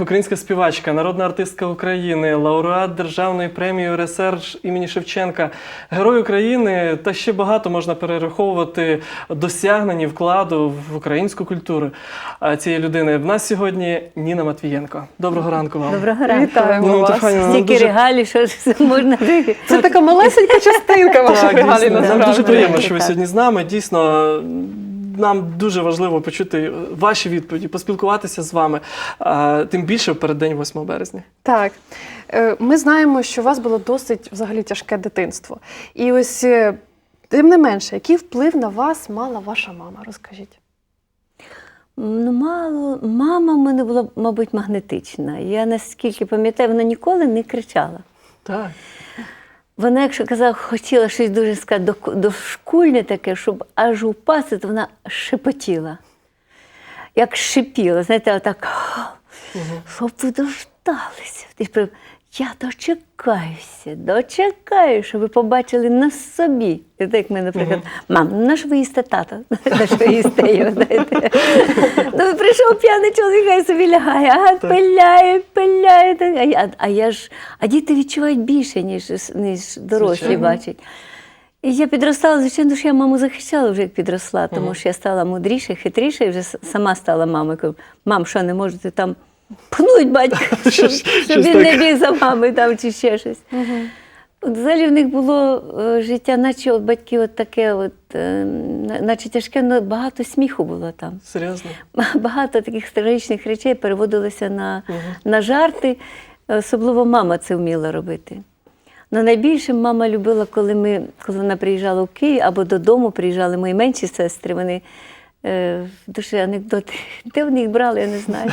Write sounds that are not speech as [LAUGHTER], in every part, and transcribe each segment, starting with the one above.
Українська співачка, народна артистка України, лауреат Державної премії УРСР імені Шевченка, Герой України та ще багато можна перераховувати досягнень і вкладу в українську культуру цієї людини. В нас сьогодні Ніна Матвієнко. Доброго ранку вам. Доброго ранку. Вітаємо Ну, вас. Стільки дуже- регалій, що можна. Це така малесенька частинка ваших регалій нам дуже приємно, що ви сьогодні з нами. Дійсно, нам дуже важливо почути ваші відповіді, поспілкуватися з вами. Тим більше в переддень 8 березня. Так. Е, Ми знаємо, що у вас було досить взагалі тяжке дитинство. І ось, е, тим не менше, який вплив на вас мала ваша мама? Розкажіть. Ну, мало, мама в мене була, мабуть, магнетична. Я наскільки пам'ятаю, вона ніколи не кричала. Так. Вона, якщо казала, хотіла щось дуже сказати дошкульне таке, щоб аж упасти, то вона шепотіла. Як шипіла, знаєте, отак, щоб ви дождалися. Я дочекаюся, дочекаю, щоб ви побачили на собі. І так мене, наприклад, мам, ну на що ви їсте тата? [LAUGHS] На що ви їсте його, знаєте? Ну, прийшов п'яний чоловік, хай собі лягає, ага, пиляє, пиляє. А я, а я ж, а діти відчувають більше, ніж, ніж дорослі бачать. І я підростала, звичайно, що я маму захищала вже як підросла, тому що я стала мудріше, хитріше, і вже сама стала мамою. Мам, що не можете там пхнуть батька, [LAUGHS] щоб, щоб він не біг за мамою там чи ще щось. От взагалі в них було е, життя, наче от батьки от таке, от, е, наче тяжке, але багато сміху було там. Серйозно. Багато таких трагічних речей переводилося на, на жарти. Особливо мама це вміла робити. Но найбільше мама любила, коли ми, коли вона приїжджала в Київ або додому приїжджали мої менші сестри. Вони дуже анекдоти. Де вони їх брали, я не знаю.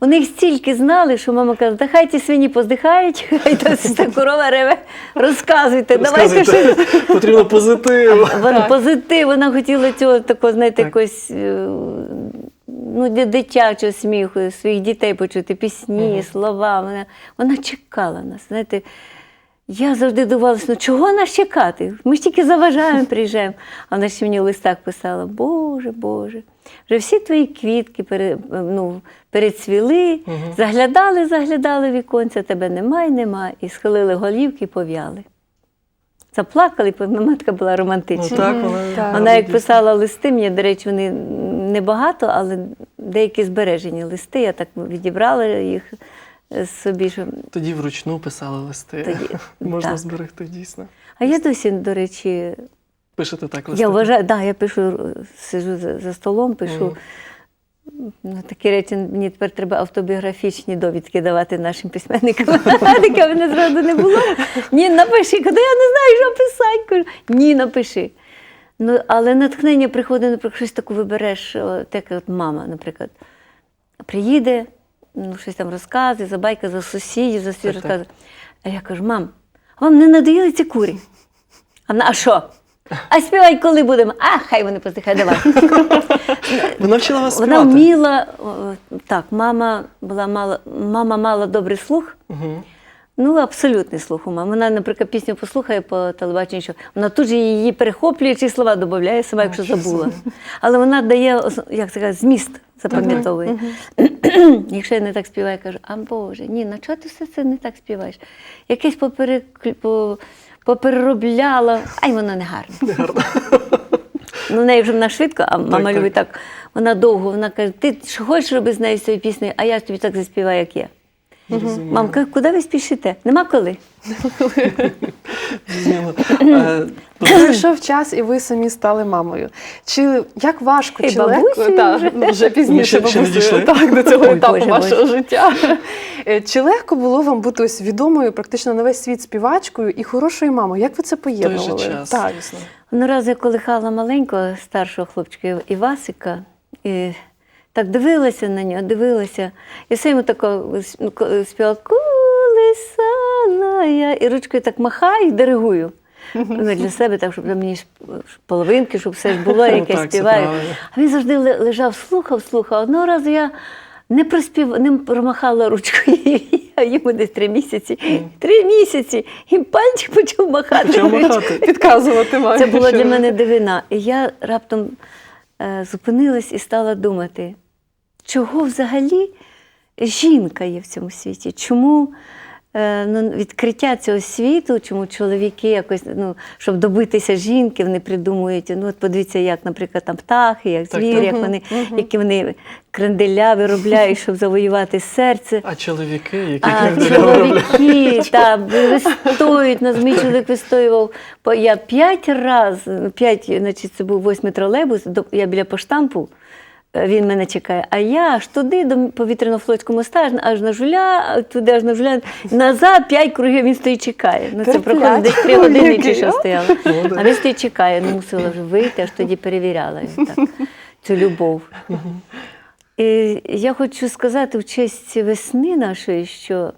У них стільки знали, що мама казала, та хай ті свині поздихають, [LAUGHS] хай та, та корова реве, розказуйте, давайте щось. Потрібно позитив. Вона позитив, вона хотіла цього такого, знаєте, Так. якось е, ну, дитячого сміху, своїх дітей почути, пісні, слова. Вона, вона чекала нас. Знаєте, я завжди дивилася, ну чого нас чекати? Ми ж тільки заважаємо, приїжджаємо. А вона ще мені в листах писала: Боже, Боже, вже всі твої квітки пере, ну, перецвіли, заглядали, заглядали віконця, тебе немає, нема, і схилили голівки і пов'яли. Заплакали, матка була Ну романтична. так, вона, Вона як писала листи, мені, до речі, вони небагато, але деякі збережені листи. Я так відібрала їх собі. Що... Тоді вручну писали листи. Тоді, [LAUGHS] Можна так. зберегти дійсно. А я досі, до речі, Пишете так листи. я вважаю, да, я пишу, сижу за, за столом, пишу. Ну, такі речі мені тепер треба автобіографічні довідки давати нашим письменникам. [LAUGHS] Таке в мене зразу не було. Ні, напиши. Кажу, я не знаю, що писати. Кажу, ні, напиши. Ну, але натхнення приходить, наприклад, щось таке вибереш, так як мама, наприклад, приїде, ну, щось там розказує, за байка, за сусідів, за свій розказує. А я кажу, мам, а вам не надоїли ці курі? А вона, а що? А співай, коли будемо? А, хай вони поздихають, давай. [LAUGHS] Вона вчила вас Вона вміла, о, так, мама була мала, мама мала добрий слух. Мгм. Ну, абсолютний слух у мами. Вона, наприклад, пісню послухає по телебаченню, що вона тут же її перехоплює чи слова додає, сама, якщо забула. Але вона дає, як це кажуть, зміст запам'ятовує. Якщо я не так співаю, я кажу, а Боже, ні, на чого ти все це не так співаєш? Якесь поперек- по- попереробляла, ай, воно не гарно. Ну, в неї вже вона швидко, а мама так. любить так. Вона довго, вона каже, ти що хочеш робити з нею цією піснею, а я тобі так заспіваю, як є. Зрозуміло. Мамка, куди ви спішите? Нема коли. Е, Пройшов час, і ви самі стали мамою. Чи як важко, І чи легко бабусею Та, вже. ну, пізніше ще- ще не бабусею, дійшли. так, до цього Ой, етапу Боже, вашого життя. Е, Чи легко було вам бути ось відомою практично на весь світ співачкою і хорошою мамою? Як ви це в той же поєднували? час, Так. звісно. Одного разу я колихала маленького старшого хлопчика Івасика, і так дивилася на нього, дивилася. І все йому тако ну, співала «Колесала і ручкою так махаю і диригую. Ну, для себе, так, щоб для мені половинки, щоб все ж було, Ну, як я співаю. А він завжди лежав, слухав, слухав. Одного разу я не проспів, не промахала ручкою. [LAUGHS] А йому десь три місяці. Три місяці. І пальчик почав махати. Почав махати. Підказувати мамі. Це було що для мене дивина. І я раптом зупинилась і стала думати, чого взагалі жінка є в цьому світі. Чому е, ну, відкриття цього світу, чому чоловіки якось, ну, щоб добитися жінки, вони придумують. Ну, от подивіться, як, наприклад, там птахи, як Так, звірі, так. як вони, які вони кренделя виробляють, щоб завоювати серце. А чоловіки, які А кренделя виробляють? чоловіки, та, вистоюють, нас мій чоловік вистоював. по- Я п'ять разів, п'ять, значить, це був восьмий тролейбус, до- я біля поштампу, е, він мене чекає, а я аж туди, до повітряно-флотського моста, аж, на жуля, туди аж на жуля, назад п'ять кругів він стоїть чекає. Ну, це проходить десь три години чи що стояло. А він стоїть чекає, не мусила вже вийти, аж тоді перевіряла так, цю любов. І я хочу сказати в честь весни нашої, що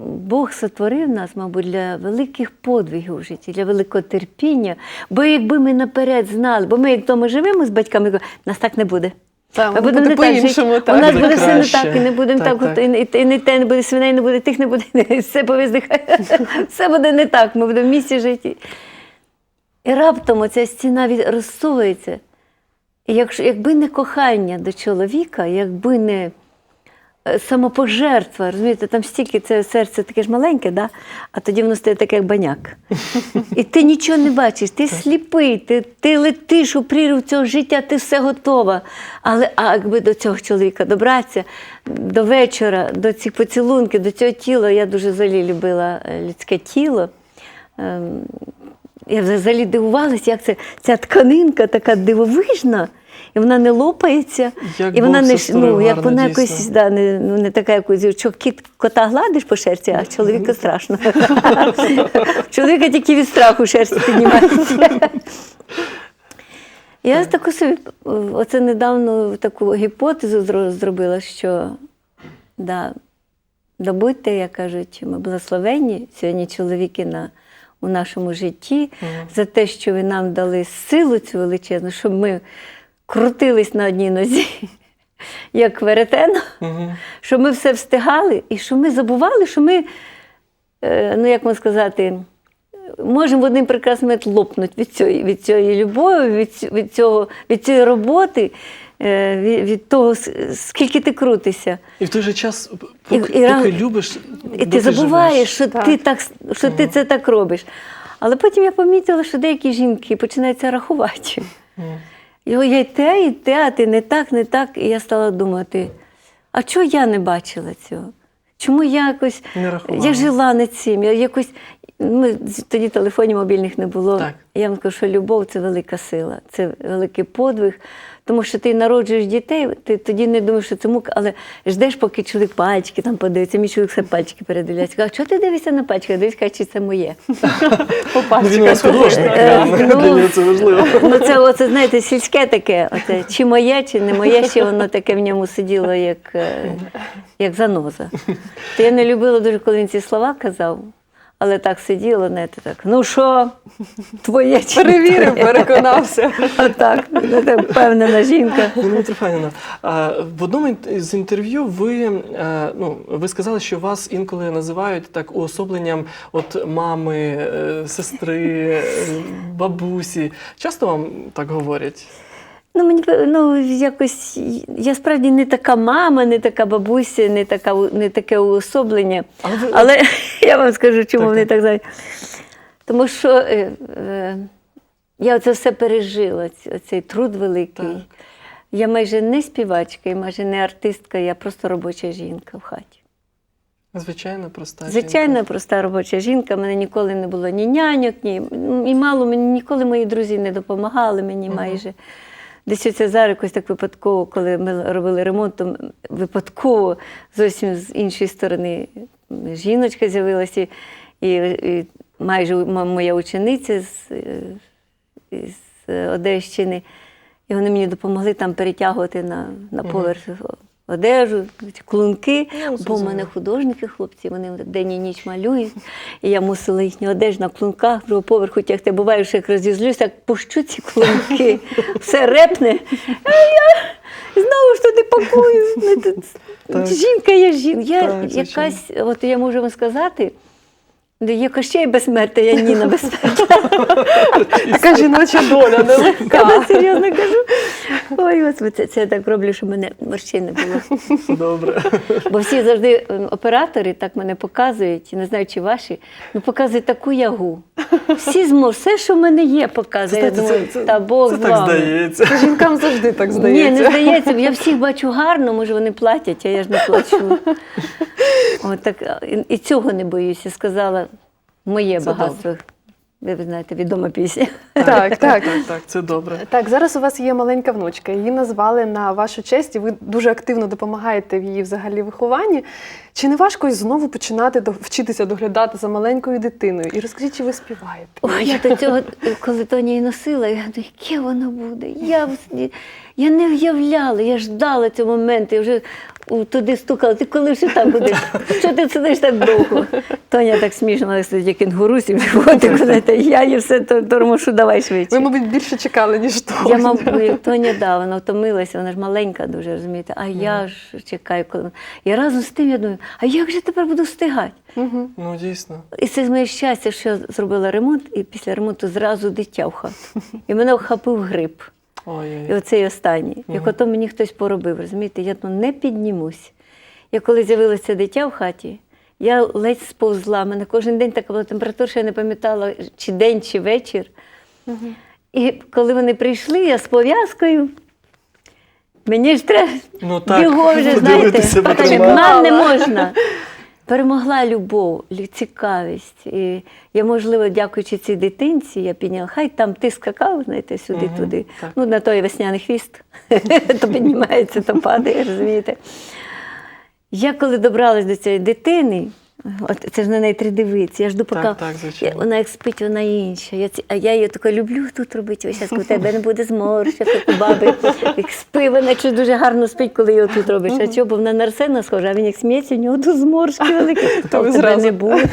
Бог сотворив нас, мабуть, для великих подвигів у житті, для великого терпіння. Бо якби ми наперед знали, бо ми як вдома живемо з батьками, нас так не буде. Там Ми будемо буде не так жити. по-іншому. У нас Буде все не так, і не будемо Так, так, так. І, і, не те не буде, свиней не буде, тих не буде, все повиздихає. [LAUGHS] Все буде не так, ми будемо в місті жити. І раптом оця стіна розсовується. І якщо, якби не кохання до чоловіка, якби не е, самопожертва, розумієте, там стільки це серце таке ж маленьке, да? а тоді воно стає таке, як баняк. [LAUGHS] І ти нічого не бачиш, ти сліпий, ти, ти летиш у прірву цього життя, ти все готова. Але а якби до цього чоловіка добратися, до вечора, до цих поцілунків, до цього тіла, я дуже взагалі любила е, людське тіло. Я взагалі дивувалася, як це ця тканинка така дивовижна, і вона не лопається, Як і вона не ну, як гарно, вона дійсно. якось да, не, ну, не така, якось, що кіт кота гладиш по шерсті, а чоловіка страшно. [LAUGHS] Чоловіка тільки від страху шерсть піднімається. Я таку собі оце недавно таку гіпотезу зробила, що да, да будьте, як кажуть, ми благословенні сьогодні чоловіки на, у нашому житті за те, що ви нам дали силу цю величезну, щоб ми крутились на одній нозі, [LAUGHS] як веретено, Мгм. щоб ми все встигали і що ми забували, що ми, е, ну як можна сказати, можемо в один прекрасний момент лопнути від цієї, від цієї любові, від, від, цього, від цієї роботи, від, від того, скільки ти крутишся. І в той же час, І- поки, і поки ран- любиш, І ти забуваєш, що, Так. ти так, що ти це так робиш. Але потім я помітила, що деякі жінки починають це рахувати. Його я й те, і те, а ти не так, не так. І я стала думати: а чого я не бачила цього? Чому я якось Не я жила не цим? Я якось ми тоді телефонів мобільних не було. Так. Я вам кажу, що любов це велика сила, це великий подвиг. Тому що ти народжуєш дітей, ти тоді не думаєш, що це мука, але ждеш, поки чоловік пальчики там подивиться. Мій чоловік все пальчики передивляється. Каже, чого ти дивишся на пальчики? Дивись, каже, чи це моє. [LAUGHS] Ну, він художник, Е, ну, [LAUGHS] це важливо. [LAUGHS] Ну, це, оце, знаєте, сільське таке, оце, чи моє, чи не моє, ще воно таке в ньому сиділо, як, е, як заноза. То я не любила дуже, коли він ці слова казав, але так сиділо, знаєте, так, ну що, твоє чи не Перевірив, твоє?» переконався. Ну, так, впевнена жінка. Ніна а, в одному з інтерв'ю ви, е, ну, ви сказали, що вас інколи називають так уособленням от мами, е, сестри, е, бабусі. Часто вам так говорять? Ну, мені ну, якось я справді не така мама, не така бабуся, не, така, не таке уособлення. Але ви- Але [LAUGHS] я вам скажу, чому Так, вони так. знають. Тому що е, е, я це все пережила, цей труд великий. Так. Я майже не співачка, і майже не артистка, я просто робоча жінка в хаті. Звичайно, проста. Звичайно, жінка. проста робоча жінка. Мене ніколи не було ні няньок, ні і мало мені ніколи мої друзі не допомагали мені майже. Десь оце зараз якось так випадково, коли ми робили ремонт, то випадково зовсім з іншої сторони жіночка з'явилася, і, і майже моя учениця з, е, з Одещини. І вони мені допомогли там перетягувати на, на поверх одежу, клунки, Ну, бо в мене художники, хлопці, вони день і ніч малюють. І я мусила їхню одежу на клунках другого поверху тягти. Буває, що як розізлюся, як пущу ці клунки, все репне. А я знову ж туди пакую. Ну. Жінка є жінка. Я Так, якась, от я можу вам сказати, є Кощей безсмертя, я Ніна безсмертя. [LAUGHS] Така жіноча доля нелегка. серйозно кажу. Ой, господи, це, це я так роблю, щоб мене морщин не було. Добре. Бо всі завжди ем, оператори так мене показують, не знаю, чи ваші, ну показують таку ягу. Всі змо, все, що в мене є, показує. Я думаю, та Бог це з так вами. здається. Жінкам завжди так здається. Ні, не здається. Я всіх бачу гарно, може вони платять, а я ж не плачу. От так, і- і цього не боюся. Сказала, моє Це багатство. Ви знаєте, відома пісня. Так, [LAUGHS] так. так, так, це добре. Так, зараз у вас є маленька внучка. Її назвали на вашу честь, і ви дуже активно допомагаєте в її взагалі вихованні. Чи не важко знову починати до- вчитися доглядати за маленькою дитиною? І розкажіть, чи ви співаєте? Ой, я до цього, коли Тоня її носила, я думаю, яке воно буде. Я, я не уявляла, я ждала цього моменту, я вже туди стукала, ти коли вже так будеш? Що ти сидиш так довго? Тоня так смішно сидить, як кенгурусі в животику, знаєте, я їй все то- тормошу, давай швидше. Ви, мабуть, більше чекали, ніж то. Я, мабуть, Тоня, да, вона втомилася, вона ж маленька дуже, розумієте, а я ж чекаю, коли. І разом з тим я думаю, а як же тепер буду встигати? Мгм. Ну, дійсно. І це моє щастя, що я зробила ремонт, і після ремонту зразу дитя в хату. І мене вхопив грип. І Ой-ой. оцей останній. Як ото мені хтось поробив, розумієте, я ну, не піднімусь. Я коли з'явилося дитя в хаті, я ледь сповзла. У мене кожен день така була температура, що я не пам'ятала, чи день, чи вечір. І коли вони прийшли, я з пов'язкою. Мені ж треба Ну так, бігом вже, знаєте, нам не можна. Перемогла любов, лю- цікавість. І я, можливо, дякуючи цій дитинці, я підняла. Хай там ти скакав, знаєте, сюди-туди. так. Ну, на той весняний хвіст. [LAUGHS] то піднімається, то падає, розумієте. Я коли добралась до цієї дитини, от це ж на неї три дивитися, я жду, поки Так, так, звичайно. вона як спить, вона інша. Я, ці- а я її тако люблю тут робити. Ось зараз у тебе не буде зморщок, як у баби. Як спи, вона якщо дуже гарно спить, коли його тут робиш. А чого, бо вона на Арсена схожа, а він як сміється, у нього тут зморшки [LAUGHS] великі, то ви в тебе зразу. не буде.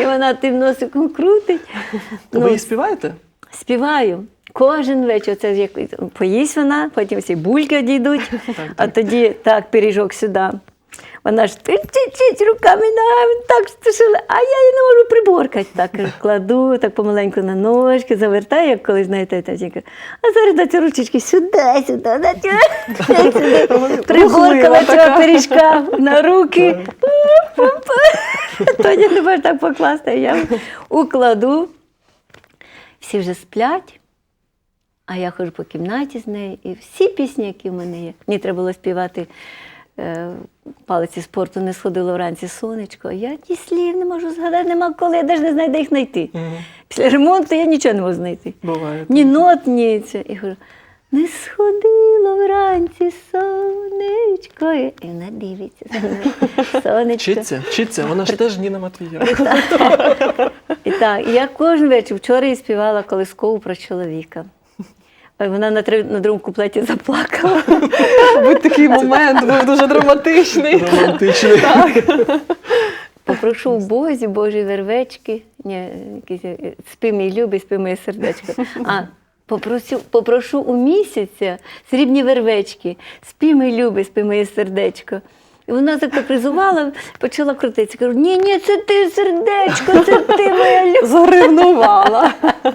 І вона тим носиком крутить. Ви Ну, її співаєте? Співаю. Кожен вечір це як поїсть вона, потім всі бульки одійдуть, а тоді так, пиріжок сюди. Вона ж чить руками ногами, так стишила, а я її не можу приборкати. Так кладу, так помаленьку на ножки, завертаю, як колись знаєте, та тільки. А зараз на ці ручечки сюди, сюди, на сюди. Приборкала цього пиріжка на руки. Тоді не можеш так покласти. Я укладу. Всі вже сплять, а я ходжу по кімнаті з нею, і всі пісні, які в мене є. Мені треба було співати палиці спорту, не сходило вранці сонечко. Я ті слів не можу згадати, нема коли, я навіть не знаю, де їх знайти. Мгм. Після ремонту я нічого не можу знайти. Буває. Ні нот, ні це. І кажу, не сходило вранці сонечко. І вона дивиться за мною. [LAUGHS] Сонечко. Вчиться, вчиться, вона ж теж Ніна Матвієва. [LAUGHS] І так, і я кожен вечір вчора їй співала колискову про чоловіка. Вона на, три- на другому куплеті заплакала. [LAUGHS] Мабуть, такий момент був дуже драматичний. Романтичний. [LAUGHS] Попрошу в Бозі Божі вервечки. Ні, якісь, е, спи мій любий, спи моє сердечко. А попрошу, попрошу у місяця срібні вервечки. Спи мій любий, спи моє сердечко. І вона закапризувала, почала крутитися. Кажу, ні, ні, це ти сердечко, це ти моя люба. Заревнувала. [LAUGHS]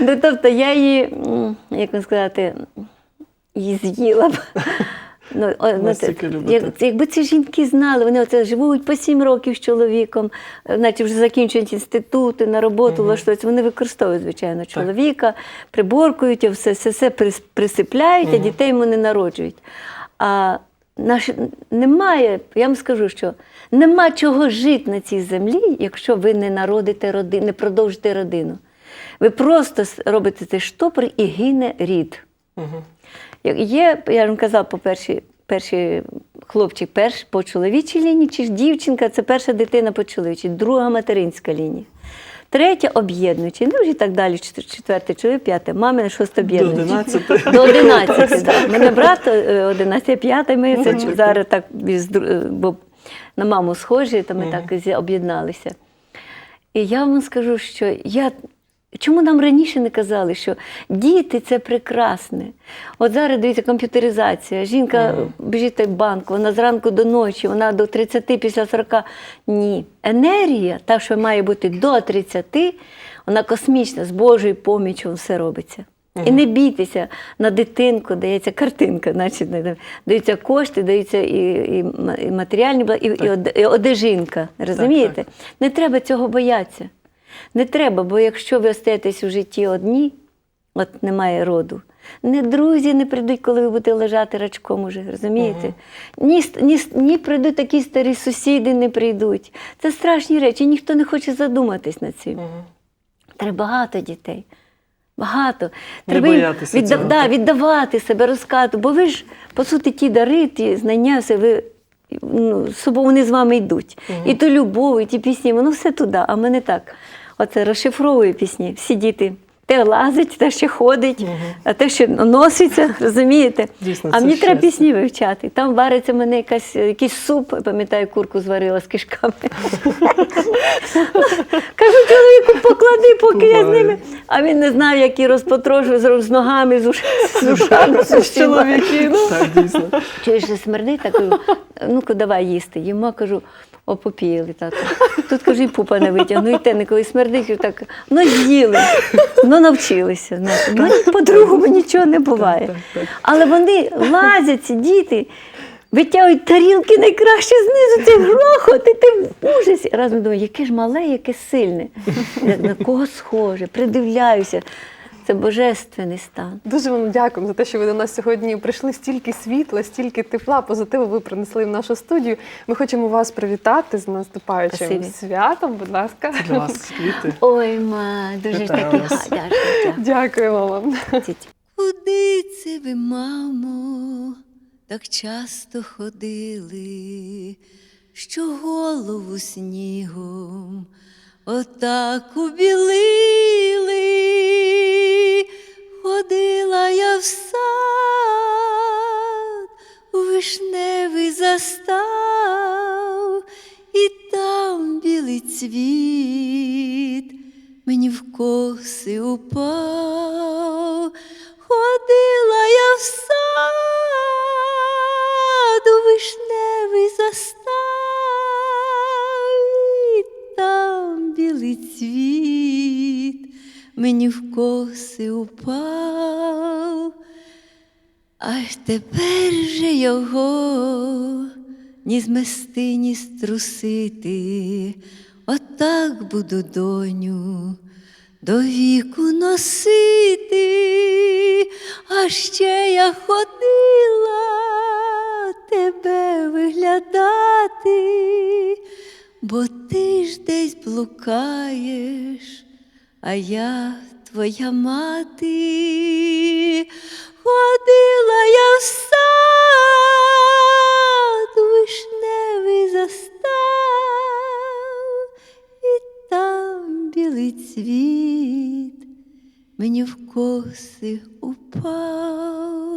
Ну, тобто я її, як вам сказати, її з'їла б. Ну, о, ну, Настільки це- любите. як, якби ці жінки знали, вони оце живуть по сім років з чоловіком, е, наче вже закінчують інститути, на роботу влаштуються. Вони використовують, звичайно, чоловіка, приборкують, все, все, все прис- присипляють, а дітей йому не народжують. А наш, немає, я вам скажу, що нема чого жити на цій землі, якщо ви не народите родину, не продовжите родину. Ви просто робите цей штопор і гине рід. Як Є, я вам казав, по першій, перший хлопчик перш по чоловічій лінії, чи ж дівчинка це перша дитина по чоловічій, друга материнська лінія. Третя об'єднуюча, ну і так далі, четверте чи п'яте, мамина, шосте До об'єднуюча. 11. До 11, так. Мене брат е, 11, п'ятий ми це зараз так, е, бо на маму схожі, то ми так об'єдналися. І я вам скажу, що я Чому нам раніше не казали, що діти це прекрасне? От зараз дивіться, комп'ютеризація. Жінка біжить в банк, вона зранку до ночі, вона до 30, після 40. Ні. Енергія, та, що має бути до 30, вона космічна, з Божою поміччю все робиться. І не бійтеся, на дитинку дається картинка, значить, даються кошти, даються і, і, і матеріальні, і, і, оде- і одежинка. Розумієте? Не треба цього боятися. Не треба, бо якщо ви остаєтесь у житті одні, от немає роду, ні друзі не прийдуть, коли ви будете лежати рачком уже, розумієте? Ні, ні, ні прийдуть такі старі сусіди, не прийдуть. Це страшні речі, ніхто не хоче задуматись над цим. Треба багато дітей. Багато. Не Треба їм боятися цього, да, віддавати себе, розказати. Бо ви ж, по суті, ті дари, ті знання, все ви ну, собою вони з вами йдуть. І ту любов, і ті пісні, воно все туди. А ми не так. Оце розшифровую пісні. Всі діти. Те лазить, те ще ходить, а те ще носиться, [LAUGHS] розумієте? Дійсно, а мені треба пісні вивчати. Там вариться в мене якась, якийсь суп, пам'ятаю, курку зварила з кишками. [LAUGHS] Кажу, чоловіку, поклади, поки я з ними. А він не знав, як її розпотрошу з, ногами, з, уш... [LAUGHS] з ушами. з чоловіки. Чуєш, що смердить, так кажу, ну-ка давай їсти. Їмо, кажу, о, попіяли тато. Тут кажу, і пупа не витягну, і те не коли смердить, так, ну з'їли, ну навчилися. знаєте. Ну, по-другому нічого не буває. Але вони лазять, ці діти, витягують тарілки найкраще знизу, це грохот, і ти в ужасі. Разом думаю, яке ж мале, яке сильне. На кого схоже, придивляюся. Це божественний стан. Дуже вам дякуємо за те, що ви до нас сьогодні прийшли стільки світла, стільки тепла, позитиву ви принесли в нашу студію. Ми хочемо вас привітати з наступаючим Спасибі. святом. Будь ласка, Для вас квіти. Ой, ма, дуже ж таки дякуємо вам. Куди це ви, мамо, так часто ходили, що голову снігом отак убілили, ходила я в сад, у вишневий застав, і там білий цвіт мені в коси упав, ходила я в сад, у вишневий застав, і там білий цвіт мені в коси Аж тепер же його ні змести, ні струсити, отак буду доню до віку носити, а ще я ходила тебе виглядати, бо ти ж десь блукаєш, а я твоя мати, ходила я в сад, вишневий застав, і там білий цвіт мені в коси упав.